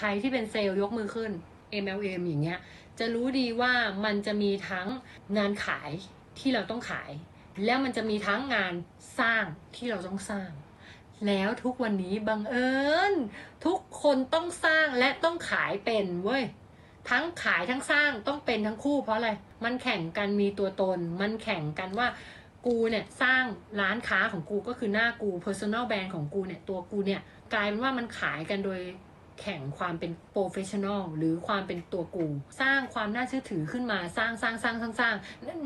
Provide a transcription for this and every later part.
ใครที่เป็นเซลล์ยกมือขึ้น MLM อย่างเงี้ย จะรู้ดีว่ามันจะมีทั้งงานขายที่เราต้องขาย แล้วมันจะมีทั้งงานสร้างที่เราต้องสร้าง แล้วทุกวันนี้บังเอิญทุกคนต้องสร้างและต้องขายเป็นเว้ยทั้งขายทั้งสร้างต้องเป็นทั้งคู่เพราะอะไร มันแข่งกันมีตัวตน มันแข่งกันว่ากูเนี่ยสร้างร้านค้าของกูก็คือหน้ากู personal brand ของกูเนี่ยตัวกูเนี่ยกลายเป็นว่ามันขายกันโดย แข่งความเป็นโปรเฟชชั่นอลหรือความเป็นตัวกู สร้างความน่าเชื่อถือขึ้นมาสร้างสร้างสร้างสร้างสร้าง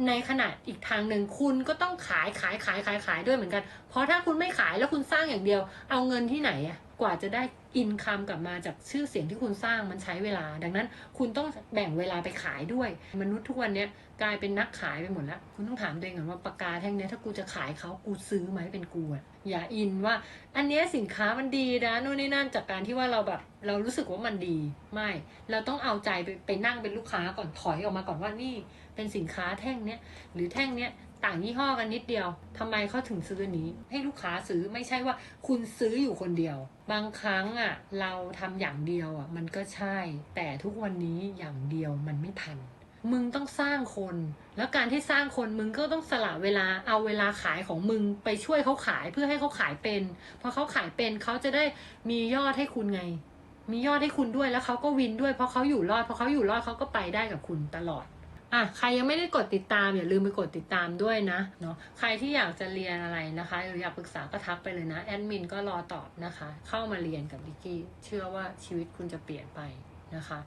ในขณะอีกทางหนึ่งคุณก็ต้องขายขายขายขายขายด้วยเหมือนกัน เพราะถ้าคุณไม่ขายแล้วคุณสร้างอย่างเดียว เอาเงินที่ไหนอะกว่าจะได้อินคัมกลับมาจากชื่อเสียงที่คุณสร้างมันใช้เวลา ดังนั้นคุณต้องแบ่งเวลาไปขายด้วย มนุษย์ทุกวันเนี้ยกลายเป็นนักขายไปหมดแล้ว คุณต้องถามตัวเองก่อนว่าปากกาแท่งเนี้ยถ้ากูจะขายเขากูซื้อไหมเป็นกูอะอย่าอินว่า อันเนี้ยสินค้ามันดีนะนู่นนี่นั่นจากการที่ว่าเราแบบ เรารู้สึกว่ามันดีไม่ เราต้องเอาใจไปไปนั่งเป็นลูกค้าก่อนถอยออกมาก่อนว่านี่เป็นสินค้าแท่งเนี้ยหรือแท่งเนี้ย ต่างยี่ห้อกันนิดเดียวทำไมเขาถึงซื้ออันนี้ ให้ลูกค้าซื้อไม่ใช่ว่าคุณซื้ออยู่คนเดียว บางครั้งอะเราทำอย่างเดียวอะมันก็ใช่ แต่ทุกวันนี้อย่างเดียวมันไม่ทัน มึงต้องสร้างคน แล้วการที่สร้างคนมึงก็ต้องสละเวลาเอาเวลาขายของมึงไปช่วยเขาขายเพื่อให้เขาขายเป็นพอเขาขายเป็นเขาจะได้มียอดให้คุณไงมียอดให้คุณด้วยแล้วเขาก็วินด้วยเพราะเขาอยู่รอดเพราะเขาอยู่รอดเขาก็ไปได้กับคุณตลอด อะใครยังไม่ได้กดติดตามอย่าลืมไปกดติดตามด้วยนะเนาะใครที่อยากจะเรียนอะไรนะคะหรืออยากปรึกษาก็ทักไปเลยนะแอดมินก็รอตอบนะคะ เข้ามาเรียนกับดิกกี้เชื่อว่าชีวิตคุณจะเปลี่ยนไปนะคะ